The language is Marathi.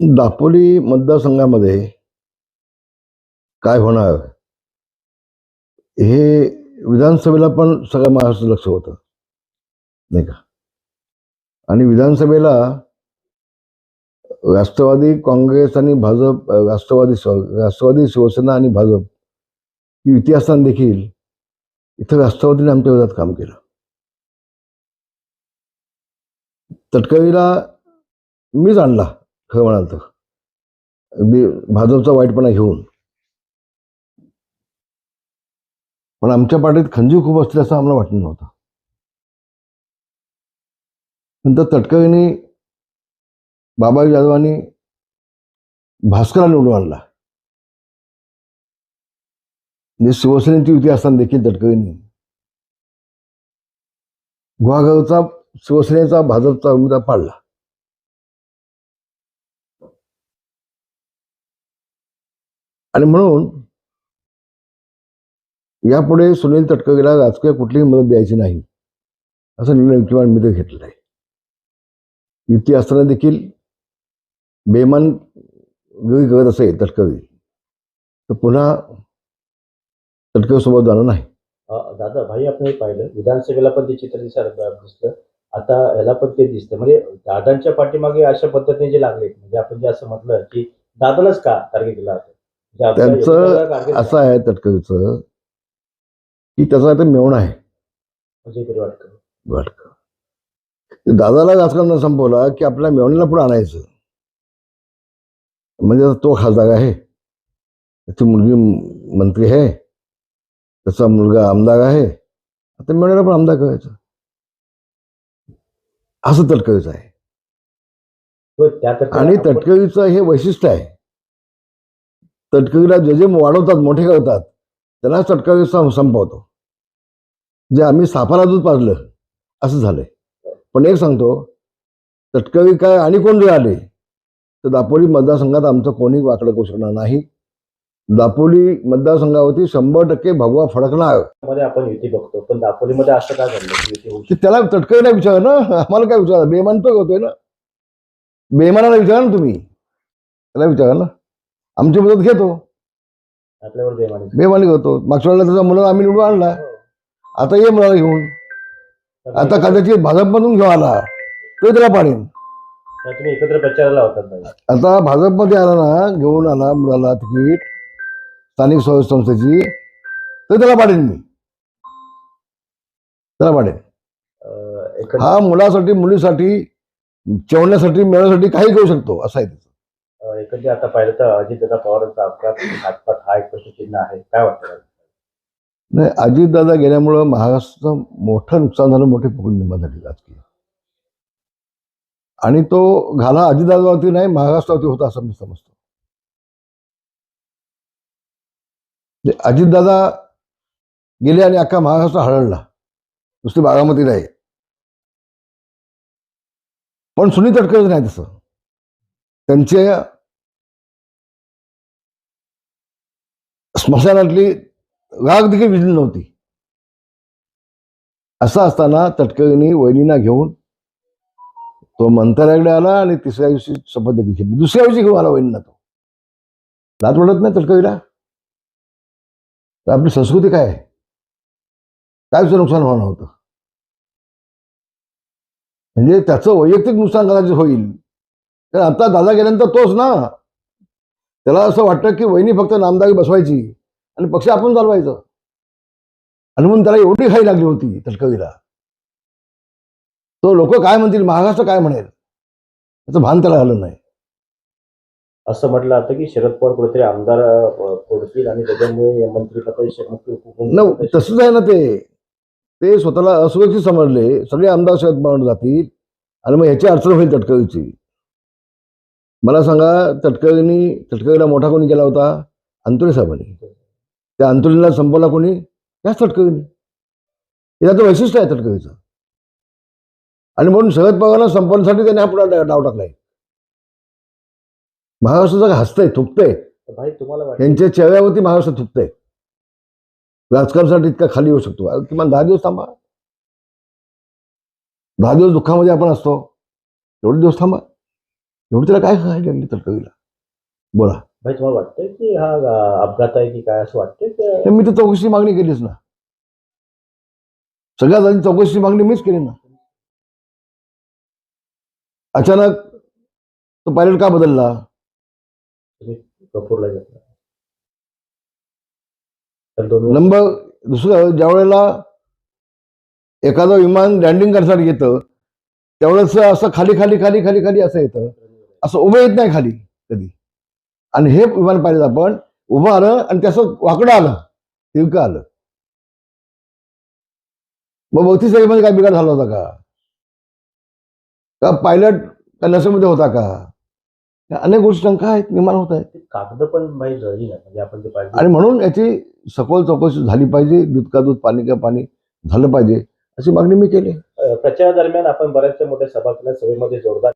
दापोली मतदारसंघामध्ये काय होणार? हे विधानसभेला पण सगळं महाराष्ट्र लक्ष होतं. नाही का? आणि विधानसभेला राष्ट्रवादी काँग्रेस आणि भाजप राष्ट्रवादी राष्ट्रवादी शिवसेना आणि भाजप ही युती असताना देखील इथं राष्ट्रवादीने आमच्या विरोधात काम केलं. तटकरीला मीच आणला. खरं म्हणाल तर अगदी भाजपचा वाईटपणा घेऊन. पण आमच्या पाठीत खंजीव खूप असतील असं आम्हाला वाटलं नव्हतं. नंतर तटकरीने बाबा जाधवांनी भास्करला निवडून आणला. म्हणजे शिवसेनेची युती असताना देखील तटकरीने. गुहागरचा शिवसेनेचा भाजपचा उमेदवार पाडला. आणि म्हणून यापुढे सुनील तटकगेला राजकीय कुठलीही मदत द्यायची नाही असं निर्णय किमान मी तर घेतलेला आहे. युती असताना देखील बेमान गरी करत असेल तटकवी तर पुन्हा तटकवीसोबत जाणं नाही. दादा भाई आपण हे पाहिलं विधानसभेला पण ते चित्र दिसायला दिसलं. आता याला पण ते दिसतं. म्हणजे दादांच्या पाठीमागे अशा पद्धतीने जे लागले म्हणजे आपण जे असं म्हटलं की दादालाच का टार्गेट केला होता? त्यांचं? असं आहे तटकरीचं की त्याचा आता मेवणा आहे. वाटतं दादाला राजकारण संपवला की आपल्या मेवणीला पुढे आणायचं. म्हणजे तो खासदार आहे. त्याची मुलगी मंत्री आहे. त्याचा मुलगा आमदार आहे. आता मेवणीला पण आमदार करायचं. असं तटकरीचं आहे. आणि तटकरीचं हे वैशिष्ट्य आहे. तटकरीला जे जे वाढवतात मोठे करतात त्यांना तटकरी संपवतो. जे आम्ही सापाला दूध पाजलं असं झालंय. पण एक सांगतो तटकरी काय आणि कोण जर आले तर दापोली मतदारसंघात आमचं कोणी वाकडं करू शकणार नाही. दापोली मतदारसंघावरती शंभर टक्के भगवा फडकणार. मध्ये आपण युती बघतो पण दापोलीमध्ये असं काय घडलं की त्याला तटकरीला विचारा ना आम्हाला काय विचारा बेमान तो होतोय ना. बेमानाला विचारा ना तुम्ही. त्याला विचारा ना. आमची मदत घेतो. आपल्यावर बेमानी बेमानी करतो. मागच्या वेळेला त्याचा मुलं आम्ही निवडून आणला. आता ये मुलाला घेऊन. आता कदाचित भाजपमधून घेऊन आला. तो त्याला पाडेन. तुम्ही एकत्र प्रचाराला होतात भाई आता भाजपमध्ये आला ना घेऊन आला मुलाला तिकीट स्थानिक स्वराज्य संस्थेची. तर त्याला पाडेन मी. त्याला पाडेन. अ, हा मुलासाठी मुलीसाठी जेवण्यासाठी मिळवण्यासाठी काही करू शकतो. असं आहे त्याचं. एकंदरीत आता पाहिलं तर अजितदादा पवारांचा अपघात हातपात हा एक प्रश्नचिन्ह आहे. काय वाटतं नाही अजितदादा गेल्यामुळं महाराष्ट्राचं मोठं नुकसान झालं मोठी फुकट निर्माण झाली राजकीय. आणि तो घाला अजितदादावरती नाही महाराष्ट्रावरती होता असं मी समजतो. म्हणजे अजितदादा गेले आणि अख्खा महाराष्ट्र हरळला. नुसती बारामती नाही. पण सुनील तटकरच नाही तसं. त्यांचे स्मशानातली राग देखील विजली नव्हती. असं असताना तटकरीने वहिनींना घेऊन तो मंत्रालयाकडे आला आणि तिसऱ्या दिवशी शपथ देखील घेतली. दुसऱ्या दिवशी घेऊन आला वहिनींना तो. लाज वाटत नाही तटकरीला तर आपली संस्कृती काय आहे? काय तुझं नुकसान होणार होतं. म्हणजे त्याचं वैयक्तिक नुकसान कदाचित होईल. कारण आता दादा गेल्यानंतर तोच ना? त्याला असं वाटतं की वहिनी फक्त नामदारी बसवायची आणि पक्ष आपण चालवायचं. आणि म्हणून त्याला एवढी घाई लागली होती तटकरीला तो लोक काय म्हणतील महाराष्ट्र काय म्हणेल त्याचं भान त्याला आलं नाही. असं म्हटलं जातं की शरद पवार कुठेतरी आमदार फोडतील आणि त्याच्यामुळे मंत्रिपद न तसंच आहे ना ते. ते स्वतःला असुरक्षित समजले. सगळे आमदार शरद पवार जातील. आणि मग ह्याची अडचण होईल तटकरीची मला सांगा तटकरीनी तटकरीला मोठा कोणी केला होता? अंतुले साहेबांनी. त्या अंतुलीला संपवला कोणी? याच तटकरीने हे त्याचं वैशिष्ट्य आहे तटकरीचं आणि म्हणून शरद पवारांना संपवण्यासाठी त्याने पुढे डाव टाकलाय महाराष्ट्राचं हसतंय थुकतंय. यांच्या चेहऱ्यावरती महाराष्ट्र थुकतंय. राजकारणासाठी इतका खाली येऊ शकतो. किमान दहा दिवस थांबा. दहा दिवस दुःखामध्ये आपण असतो. एवढे दिवस थांबा. एवढं त्याला काय काय लागली तटकळीला बोला. भाई तुम्हाला वाटतंय की हा अं, अपघात आहे की काय असं वाटतंय की तर मी तर चौकशी मागणी केलीच ना. सगळ्यात आधी चौकशी मागणी मीच केली ना. अचानक तो पायलट का बदलला? कपूरला घेतला. तर दोन नंबर दुसरं ज्या वेळेला एखादं विमान लँडिंग करण्यासाठी येतं त्यावेळेस असं खाली खाली खाली खाली खाली असं येतं. असं उभं येत नाही खाली कधी. आणि हे विमान पाहिलं आपण उभं आलं आणि त्याचं वाकडं आलं तिरकं आलं. मग बत्तीसमध्ये काय बिघाड झाला होता का? का पायलट कन्यासमध्ये होता का? अनेक गोष्टी शंका आहेत निर्माण होत आहेत. ते कागद पण नाही म्हणजे आपण ते पाहिजे. आणि म्हणून याची सखोल चौकशी झाली पाहिजे दूध का दूध पाणी का पाणी झालं पाहिजे अशी मागणी मी केली. प्रचारादरम्यान आपण बऱ्याचशा मोठ्या सभा केल्या सभेमध्ये जोरदार